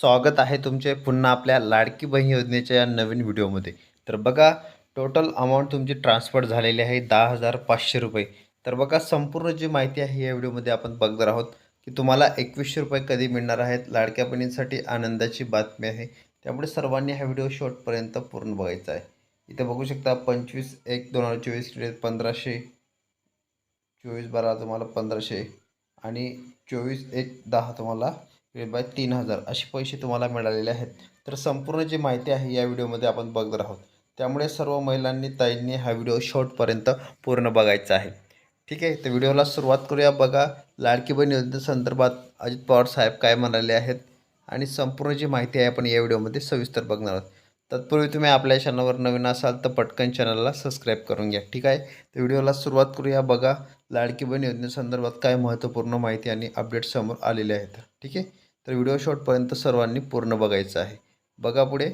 स्वागत आहे तुमचे पुन्हा आपल्या लाडकी बहीण योजनेच्या या नवीन व्हिडिओमध्ये. तर बघा टोटल अमाऊंट तुमची ट्रान्सफर झालेली आहे दहा हजार पाचशे रुपये. तर बघा संपूर्ण जी माहिती आहे या व्हिडिओमध्ये आपण बघणार आहोत की तुम्हाला एकवीसशे रुपये कधी मिळणार आहेत लाडक्या बहिणींसाठी आनंदाची बातमी आहे. त्यामुळे सर्वांनी हा व्हिडिओ शेवटपर्यंत पूर्ण बघायचा आहे. इथे बघू शकता पंचवीस एक दोन हजार चोवीस पंधराशे चोवीस बारा तुम्हाला पंधराशे आणि चोवीस एक दहा तुम्हाला बाय तीन हजार असे पैसे तुम्हाला मिळालेले आहेत. तर संपूर्ण जी माहिती आहे या व्हिडिओमध्ये आपण बघणार आहोत. त्यामुळे सर्व महिलांनी ताईंनी हा व्हिडिओ शॉर्टपर्यंत पूर्ण बघायचा आहे. ठीक आहे तर व्हिडिओला सुरुवात करूया. बघा लाडकी बहीण योजनेसंदर्भात अजित पवार साहेब काय म्हणाले आहेत आणि संपूर्ण जी माहिती आहे आपण या व्हिडिओमध्ये सविस्तर बघणार आहोत. तत्पूर्वी तुम्ही आपल्या चॅनलवर नवीन असाल तर पटकन चॅनलला सबस्क्राईब करून घ्या. ठीक आहे तर व्हिडिओला सुरुवात करूया. बघा लाडकी बहीण योजनेसंदर्भात काय महत्त्वपूर्ण माहिती आणि अपडेट समोर आलेले आहेत. ठीक आहे तर व्हिडिओ शॉर्टपर्यंत सर्वांनी पूर्ण बघायचं आहे. बघा पुढे.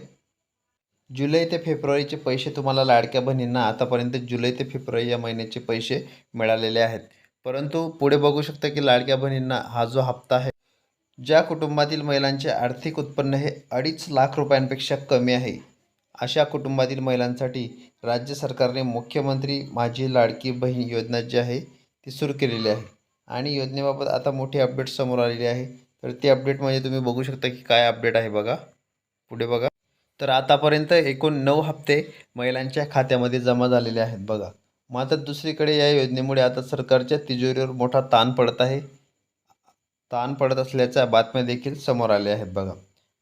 जुलै ते फेब्रुवारीचे पैसे तुम्हाला लाडक्या बहिणींना आतापर्यंत जुलै ते फेब्रुवारी या महिन्याचे पैसे मिळालेले आहेत. परंतु पुढे बघू शकता की लाडक्या बहिणींना हा जो हप्ता आहे ज्या कुटुंबातील महिलांचे आर्थिक उत्पन्न हे अडीच लाख रुपयांपेक्षा कमी आहे. अशा कुटुंबातील महिलांसाठी राज्य सरकारने मुख्यमंत्री माझी लाडकी बहीण योजना जी आहे ती सुरू केलेली आहे. आणि योजनेबाबत आता मोठी अपडेट समोर आलेली आहे. तर ती अपडेट म्हणजे तुम्ही बघू शकता की काय अपडेट आहे बघा. पुढे बघा. तर आतापर्यंत एकूण नऊ हप्ते महिलांच्या खात्यामध्ये जमा झालेले आहेत बघा. मात्र दुसरीकडे या योजनेमुळे आता सरकारच्या तिजोरीवर मोठा ताण पडत आहे. ताण पडत असल्याच्या बातम्या देखील समोर आल्या आहेत बघा.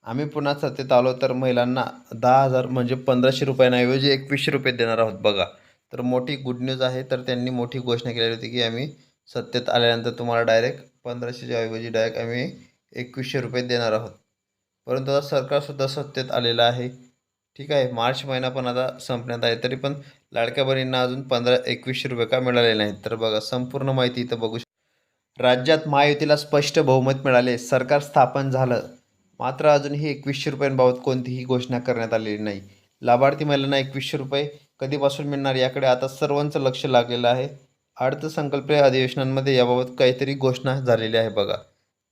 आम्ही पुन्हा सत्तेत आलो तर महिलांना दहा हजार म्हणजे पंधराशे रुपयांऐवजी एकवीसशे रुपये देणार आहोत बघा. तर मोठी गुड न्यूज आहे. तर त्यांनी मोठी घोषणा केलेली होती की आम्ही सत्तेत आल्यानंतर तुम्हाला डायरेक्ट पंधराशेच्या ऐवजी डायरेक्ट आम्ही एकवीसशे रुपये देणार आहोत. परंतु आता सरकारसुद्धा सत्तेत आलेलं आहे. ठीक आहे मार्च महिना पण आता संपण्यात आहे. तरी पण लाडक्या बहिणींना अजून पंधरा एकवीसशे रुपये का मिळाले नाहीत? तर बघा संपूर्ण माहिती इथं बघू शक राज्यात महायुतीला स्पष्ट बहुमत मिळाले. सरकार स्थापन झालं. मात्र अजूनही एकवीसशे रुपयांबाबत कोणतीही घोषणा करण्यात आलेली नाही. लाभार्थी महिलांना एकवीसशे रुपये कधीपासून मिळणार याकडे आता सर्वांचं लक्ष लागलेलं आहे. अर्थसंकल्पीय अधिवेशनांमध्ये याबाबत काहीतरी घोषणा झालेली आहे बघा.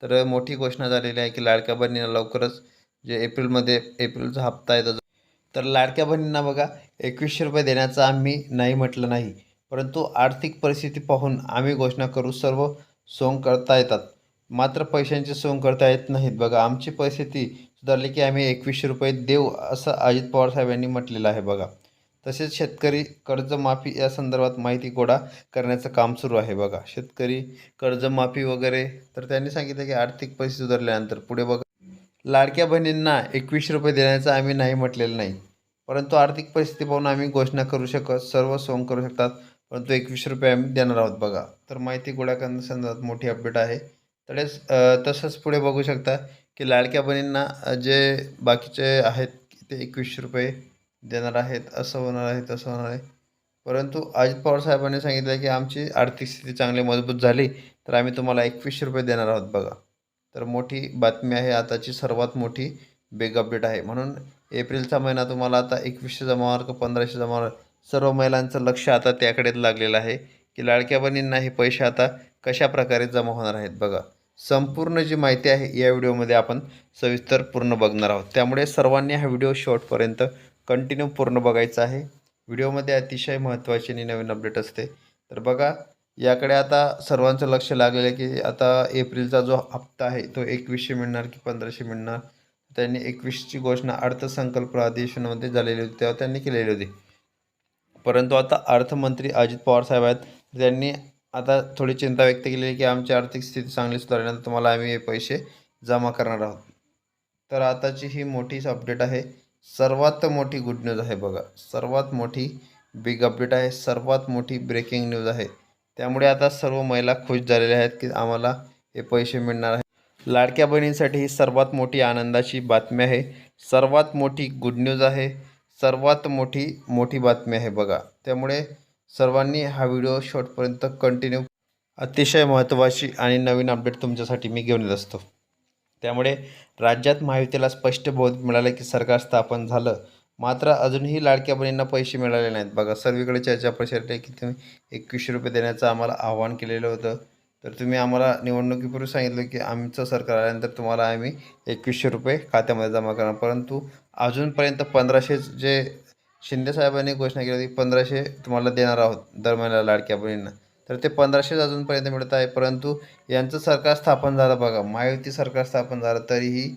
तर मोठी घोषणा झालेली आहे की लाडक्या बहिणींना लवकरच जे एप्रिलमध्ये एप्रिलचा हप्ता येतो तर लाडक्या बहिणींना बघा एकवीसशे रुपये देण्याचं आम्ही नाही म्हटलं नाही. परंतु आर्थिक परिस्थिती पाहून आम्ही घोषणा करू सर्व सोंग करता येतात. मात्र पैशांची सोंग करता येत नाहीत. बघा आमची परिस्थिती सुधारली की आम्ही एकवीसशे रुपये देऊ असं अजित पवार साहेबांनी म्हटलेलं आहे बघा. तसेच शेतकरी कर्जमाफी या संदर्भात माहिती गोळा करण्याचं काम सुरू आहे. बघा शेतकरी कर्जमाफी वगैरे तर त्यांनी सांगितलं की आर्थिक परिस्थिती सुधारल्यानंतर पुढे बघा. लाडक्या बहिणींना एकवीस रुपये देण्याचं आम्ही नाही म्हटलेलं नाही. परंतु आर्थिक परिस्थिती पाहून आम्ही घोषणा करू शकत सर्व सोंग करू शकतात परंतु एकवीसशे रुपये आम्ही देणार आहोत बघा. तर माहिती गोळा करण्यासंदर्भात मोठी अपडेट आहे. तडेच तसंच पुढे बघू शकता की लाडक्या बहिणींना जे बाकीचे आहेत ते एकवीसशे रुपये देणार आहेत असं होणार आहे तसं होणार आहे. परंतु अजित पवार साहेबांनी सांगितलं की आमची आर्थिक स्थिती चांगली मजबूत झाली तर आम्ही तुम्हाला एकवीसशे रुपये देणार आहोत बघा. तर मोठी बातमी आहे आताची सर्वात मोठी बिग अपडेट आहे. म्हणून एप्रिलचा महिना तुम्हाला आता एकवीसशे जमा का पंधराशे जमावर सर्व महिलांचं लक्ष आता त्याकडेच लागलेलं आहे की लाडक्या बहिणींना हे पैसे आता कशा प्रकारे जमा होणार आहेत बघा. संपूर्ण जी माहिती आहे या व्हिडिओमध्ये आपण सविस्तर पूर्ण बघणार आहोत. त्यामुळे सर्वांनी हा व्हिडिओ शॉर्टपर्यंत कंटिन्यू पूर्ण बघायचं आहे. व्हिडिओमध्ये अतिशय महत्त्वाची आणि नवीन अपडेट असते. तर बघा याकडे आता सर्वांचं लक्ष लागलेलं आहे की आता एप्रिलचा जो हप्ता आहे तो एकवीसशे मिळणार की पंधराशे मिळणार? त्यांनी एकवीसची घोषणा अर्थसंकल्प अधिवेशनामध्ये झालेली होती तेव्हा त्यांनी केलेली होती. परंतु आता अर्थमंत्री अजित पवार साहेब आहेत त्यांनी आता थोडी चिंता व्यक्त केली आहे की आमची आर्थिक स्थिती चांगली सुधारल्यानंतर तुम्हाला आम्ही हे पैसे जमा करणार आहोत. तर आताची ही मोठीच अपडेट आहे. सर्वात मोठी गुड न्यूज आहे बघा. सर्वात मोठी बिग अपडेट आहे. सर्वात मोठी ब्रेकिंग न्यूज आहे. त्यामुळे आता सर्व महिला खुश झालेल्या आहेत की आम्हाला हे पैसे मिळणार आहे. लाडक्या बहिणींसाठी ही सर्वात मोठी आनंदाची बातमी आहे. सर्वात मोठी गुड न्यूज आहे. सर्वात मोठी मोठी बातमी आहे बघा. त्यामुळे सर्वांनी हा व्हिडिओ शॉर्टपर्यंत कंटिन्यू अतिशय महत्त्वाची आणि नवीन अपडेट तुमच्यासाठी मी घेऊन येत असतो. त्यामुळे राज्यात महायुतीला स्पष्ट बोध मिळालं की सरकार स्थापन झालं. मात्र अजूनही लाडक्या बहिणींना पैसे मिळाले नाहीत. बघा सर्वीकडे चर्चा पसरली की तुम्ही एकवीसशे रुपये देण्याचं आम्हाला आव्हान केलेलं होतं. तर तुम्ही आम्हाला निवडणुकीपूर्वी सांगितलं की आमचं सरकार आल्यानंतर तुम्हाला आम्ही एकवीसशे रुपये खात्यामध्ये जमा करणार. परंतु अजूनपर्यंत पंधराशे जे शिंदेसाहेबांनी घोषणा केली होती पंधराशे तुम्हाला देणार आहोत दर महिन्याला लाडक्या बहिणींना. तर ते पंधराशेच अजूनपर्यंत मिळत आहे. परंतु यांचं सरकार स्थापन झालं बघा. महायुती सरकार स्थापन झालं तरीही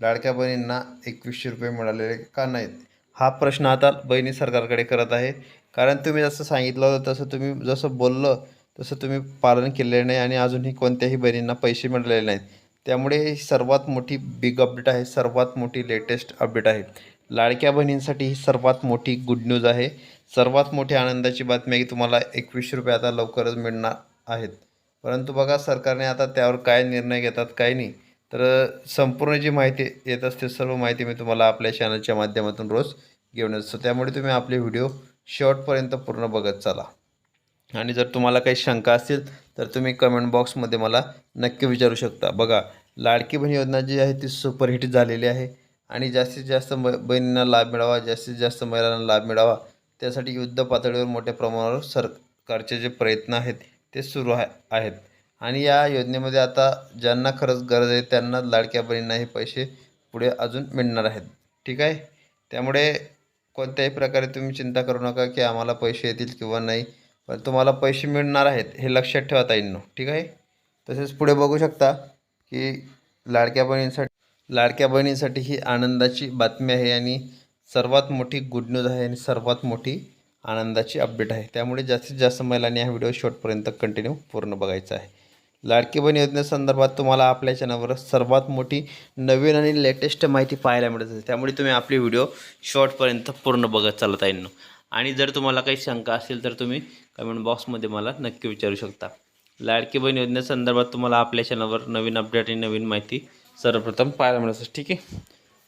लाडक्या बहिणींना एकवीसशे रुपये मिळालेले का नाहीत? हा प्रश्न आता बहिणी सरकारकडे करत आहे. कारण तुम्ही जसं सांगितलं होतं तसं तुम्ही जसं बोललं तसं तुम्ही पालन केलेलं नाही आणि अजूनही कोणत्याही बहिणींना पैसे मिळालेले नाहीत. त्यामुळे ही सर्वात मोठी बिग अपडेट आहे. सर्वात मोठी लेटेस्ट अपडेट आहे. लाडक्या बहिणींसाठी ही सर्वात मोठी गुड न्यूज आहे. सर्वात मोठी आनंदाची बातमी आहे की तुम्हाला एकवीसशे रुपये आता लवकरच मिळणार आहेत. परंतु बघा सरकारने आता त्यावर काय निर्णय घेतात काय नाही. तर संपूर्ण जी माहिती येत असते सर्व माहिती मी तुम्हाला आपल्या चॅनलच्या माध्यमातून रोज घेऊन असतो त्यामुळे तुम्ही आपले व्हिडिओ शेवटपर्यंत पूर्ण बघत चाला. आणि जर तुम्हाला काही शंका असतील तर तुम्ही कमेंट बॉक्समध्ये मला नक्की विचारू शकता. बघा लाडकी बहीण योजना जी आहे ती सुपरहिट झालेली आहे. आणि जास्तीत जास्त म बहिणींना लाभ मिळावा जास्तीत जास्त महिलांना लाभ मिळावा त्यासाठी युद्ध पातळीवर मोठ्या प्रमाणावर सरकारचे जे प्रयत्न आहेत ते सुरू आहे आहेत. आणि या योजनेमध्ये आता ज्यांना खरंच गरज आहे त्यांना लाडक्या बहिणींना हे पैसे पुढे अजून मिळणार आहेत. ठीक आहे? त्यामुळे कोणत्याही प्रकारे तुम्ही चिंता करू नका की आम्हाला पैसे येतील किंवा नाही पण तुम्हाला पैसे मिळणार आहेत हे लक्षात ठेवा ताईंनो. ठीक आहे? तसेच पुढे बघू शकता की लाडक्या बहिणींसाठी लाडक्या बहिणींसाठी ही आनंदाची बातमी आहे आणि सर्वात मोठी गुड न्यूज आहे आणि सर्वात मोठी आनंदाची अपडेट आहे. त्यामुळे जास्तीत जास्त महिलांनी हा व्हिडिओ शॉर्टपर्यंत कंटिन्यू पूर्ण बघायचा आहे. लाडकी बहीण योजनेसंदर्भात तुम्हाला आपल्या चॅनलवर सर्वात मोठी नवीन आणि लेटेस्ट माहिती पाहायला मिळत असेल. त्यामुळे तुम्ही आपली व्हिडिओ शॉर्टपर्यंत पूर्ण बघत चालत आहे आणि जर तुम्हाला काही शंका असेल तर तुम्ही कमेंट बॉक्समध्ये मला नक्की विचारू शकता. लाडकी बहीण योजनेसंदर्भात तुम्हाला आपल्या चॅनलवर नवीन अपडेट आणि नवीन माहिती सर्वप्रथम पाहायला मिळत असते ठीक आहे?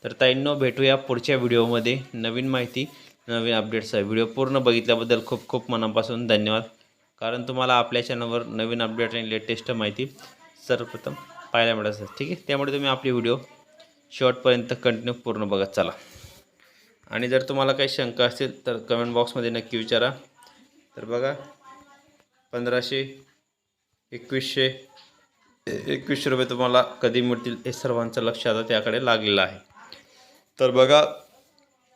तर ताईंनो भेटूया पुढच्या व्हिडिओमध्ये. नवीन माहिती नवीन अपडेट्स आहे. व्हिडिओ पूर्ण बघितल्याबद्दल खूप खूप मनापासून धन्यवाद. कारण तुम्हाला आपल्या चॅनलवर नवीन अपडेट आणि लेटेस्ट माहिती सर्वप्रथम पाहायला मिळत असतात ठीक आहे? त्यामुळे तुम्ही आपली व्हिडिओ शेवटपर्यंत कंटिन्यू पूर्ण बघत चला. आणि जर तुम्हाला काही शंका असतील तर कमेंट बॉक्समध्ये नक्की विचारा. तर बघा पंधराशे एकवीसशे एकवीसशे रुपये तुम्हाला कधी मिळतील हे सर्वांचं लक्ष आता त्याकडे लागलेलं आहे. तर बघा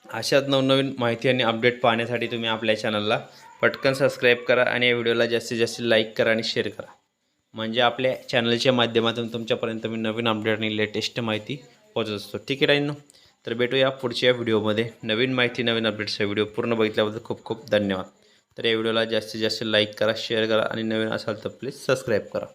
अशाच नवनवीन माहिती आणि अपडेट पाहण्यासाठी तुम्ही आपल्या चॅनलला पटकन सबस्क्राईब करा आणि या व्हिडिओला जास्तीत जास्त लाईक करा आणि शेअर करा. म्हणजे आपल्या चॅनलच्या माध्यमातून तुमच्यापर्यंत मी नवीन अपडेट आणि लेटेस्ट माहिती पोहोचत असतो. ठीक आहे राईनो तर भेटूया पुढच्या व्हिडिओमध्ये नवीन माहिती नवीन अपडेट्सचा व्हिडिओ पूर्ण बघितल्याबद्दल खूप खूप धन्यवाद. तर या व्हिडिओला जास्तीत जास्त लाईक करा शेअर करा आणि नवीन असाल तर प्लीज सबस्क्राईब करा.